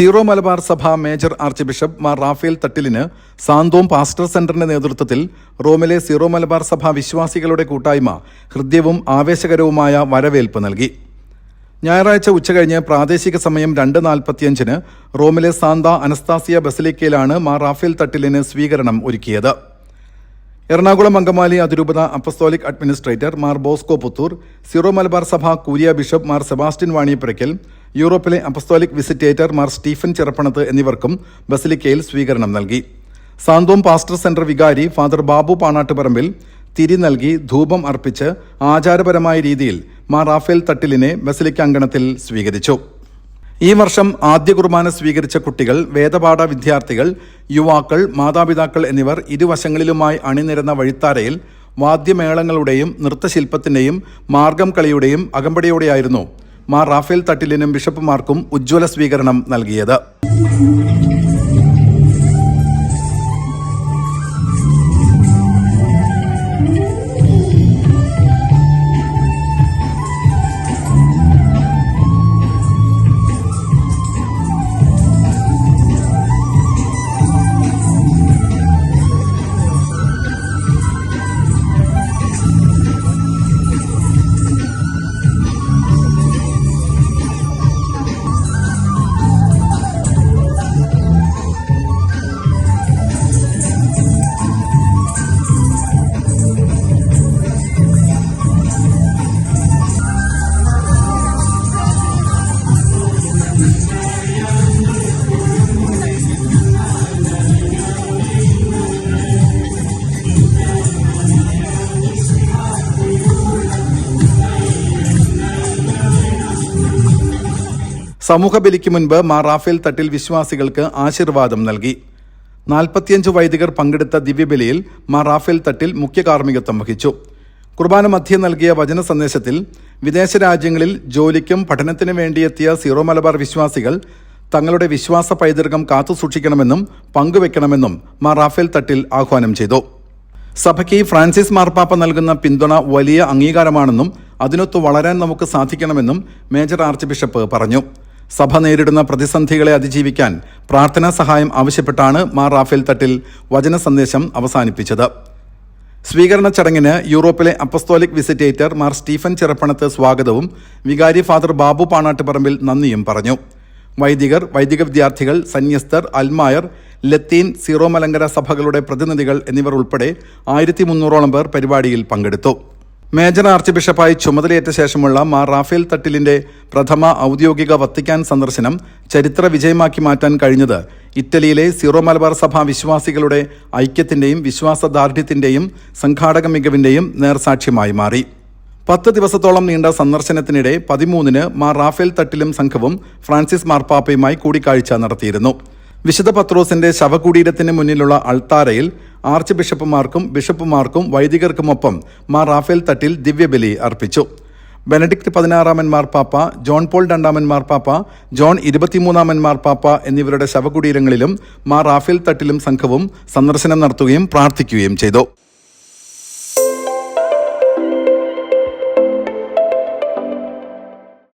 Zero Malabar സഭ major archbishop Mar Rafale തട്ടിലിന് Santhome pastor സെന്ററിന്റെ നേതൃത്വത്തിൽ റോമിലെ സീറോ മലബാർ സഭ വിശ്വാസികളുടെ കൂട്ടായ്മ ഹൃദ്യവും ആവേശകരവുമായ വരവേൽപ്പ് നൽകി. ഞായറാഴ്ച ഉച്ചകഴിഞ്ഞ് പ്രാദേശിക സമയം രണ്ട് നാൽപ്പത്തിയഞ്ചിന് റോമിലെ സാന്ത അനസ്താസിയ ബസലിക്കയിലാണ് മാർ റാഫേൽ തട്ടിലിന് സ്വീകരണം ഒരുക്കിയത്. എറണാകുളം അങ്കമാലി അതിരൂപത apostolic administrator Mar Bosco Puthur Syro Malabar സഭ curia bishop Mar Sebastian Vaniyapurakkal യൂറോപ്പിലെ apostolic visitator Mar Stephen Cherappanath എന്നിവർക്കും ബസിലിക്കയിൽ സ്വീകരണം നൽകി. സാന്തോം പാസ്റ്റർ സെന്റർ വികാരി ഫാദർ ബാബു പാണാട്ടുപറമ്പിൽ തിരി നൽകി ധൂപം അർപ്പിച്ച് ആചാരപരമായ രീതിയിൽ മാർ റാഫേൽ തട്ടിലിനെ ബസലിക്ക അങ്കണത്തിൽ സ്വീകരിച്ചു. ഈ വർഷം ആദ്യ കുർബാന സ്വീകരിച്ച കുട്ടികൾ വേദപാഠ വിദ്യാർത്ഥികൾ യുവാക്കൾ മാതാപിതാക്കൾ എന്നിവർ ഇരുവശങ്ങളിലുമായി അണിനിരന്ന വഴിത്താരയിൽ വാദ്യമേളങ്ങളുടെയും നൃത്തശില്പത്തിന്റെയും മാർഗം കളിയുടെയും അകമ്പടിയോടെയായിരുന്നു മാർ റാഫേൽ തട്ടിലിനും ബിഷപ്പുമാർക്കും ഉജ്ജ്വല സ്വീകരണം നൽകിയത്. സമൂഹ ബലിക്ക് മുൻപ് മാർ റാഫേൽ തട്ടിൽ വിശ്വാസികൾക്ക് ആശീർവാദം നൽകി. നാൽപ്പത്തിയഞ്ച് വൈദികർ പങ്കെടുത്ത ദിവ്യബലിയിൽ മാർ റാഫേൽ തട്ടിൽ മുഖ്യ കാർമ്മികത്വം വഹിച്ചു. കുർബാന മധ്യ നൽകിയ വചന സന്ദേശത്തിൽ വിദേശ രാജ്യങ്ങളിൽ ജോലിക്കും പഠനത്തിനും വേണ്ടിയെത്തിയ സീറോ മലബാർ വിശ്വാസികൾ തങ്ങളുടെ വിശ്വാസ പൈതൃകം കാത്തുസൂക്ഷിക്കണമെന്നും പങ്കുവെക്കണമെന്നും മാർ റാഫേൽ തട്ടിൽ ആഹ്വാനം ചെയ്തു. സഭയ്ക്ക് ഫ്രാൻസിസ് മാർപ്പാപ്പ നൽകുന്ന പിന്തുണ വലിയ അംഗീകാരമാണെന്നും അതിനൊത്ത് വളരാൻ നമുക്ക് സാധിക്കണമെന്നും മേജർ ആർച്ച് ബിഷപ്പ് പറഞ്ഞു. സഭ നേരിടുന്ന പ്രതിസന്ധികളെ അതിജീവിക്കാൻ പ്രാർത്ഥനാ സഹായം ആവശ്യപ്പെട്ടാണ് മാർ റാഫേൽ തട്ടിൽ വചന സന്ദേശം അവസാനിപ്പിച്ചത്. സ്വീകരണ ചടങ്ങിന് യൂറോപ്പിലെ apostolic visitator Mar Stephen Chirappanath സ്വാഗതവും വികാരി ഫാദർ ബാബു പാണാട്ടുപറമ്പിൽ നന്ദിയും പറഞ്ഞു. വൈദികർ വൈദിക വിദ്യാർത്ഥികൾ സന്യസ്തർ അൽമായർ ലത്തീൻ സീറോ മലങ്കര സഭകളുടെ പ്രതിനിധികൾ എന്നിവർ ഉൾപ്പെടെ ആയിരത്തി മുന്നൂറോളം പേർ പരിപാടിയിൽ പങ്കെടുത്തു. മേജർ ആർച്ച് ബിഷപ്പായി ചുമതലയേറ്റ ശേഷമുള്ള മാർ റാഫേൽ തട്ടിലിന്റെ പ്രഥമ ഔദ്യോഗിക വത്തിക്കാൻ സന്ദർശനം ചരിത്ര വിജയമാക്കി മാറ്റാൻ കഴിഞ്ഞത് ഇറ്റലിയിലെ സീറോ മലബാർ സഭ വിശ്വാസികളുടെ ഐക്യത്തിന്റെയും വിശ്വാസദാർഢ്യത്തിന്റെയും സംഘാടക മികവിന്റെയും നേർസാക്ഷ്യമായി മാറി. പത്ത് ദിവസത്തോളം നീണ്ട സന്ദർശനത്തിനിടെ പതിമൂന്നിന് മാർ റാഫേൽ തട്ടിലും സംഘവും ഫ്രാൻസിസ് മാർപ്പാപ്പയുമായി കൂടിക്കാഴ്ച നടത്തിയിരുന്നു. വിശുദ്ധ പത്രോസിന്റെ ശവകുടീരത്തിന് മുന്നിലുള്ള അൾത്താരയിൽ ആർച്ച് ബിഷപ്പുമാർക്കും ബിഷപ്പുമാർക്കും വൈദികർക്കുമൊപ്പം മാർ റാഫേൽ തട്ടിൽ ദിവ്യബലി അർപ്പിച്ചു. ബെനഡിക്ട് പതിനാറാമൻ മാർപ്പാപ്പ ജോൺ പോൾ രണ്ടാമൻ മാർപ്പാപ്പ ജോൺ ഇരുപത്തിമൂന്നാമൻ മാർപ്പാപ്പ എന്നിവരുടെ ശവകുടീരങ്ങളിലും മാർ റാഫേൽ തട്ടിലും സംഘവും സന്ദർശനം നടത്തുകയും പ്രാർത്ഥിക്കുകയും ചെയ്തു.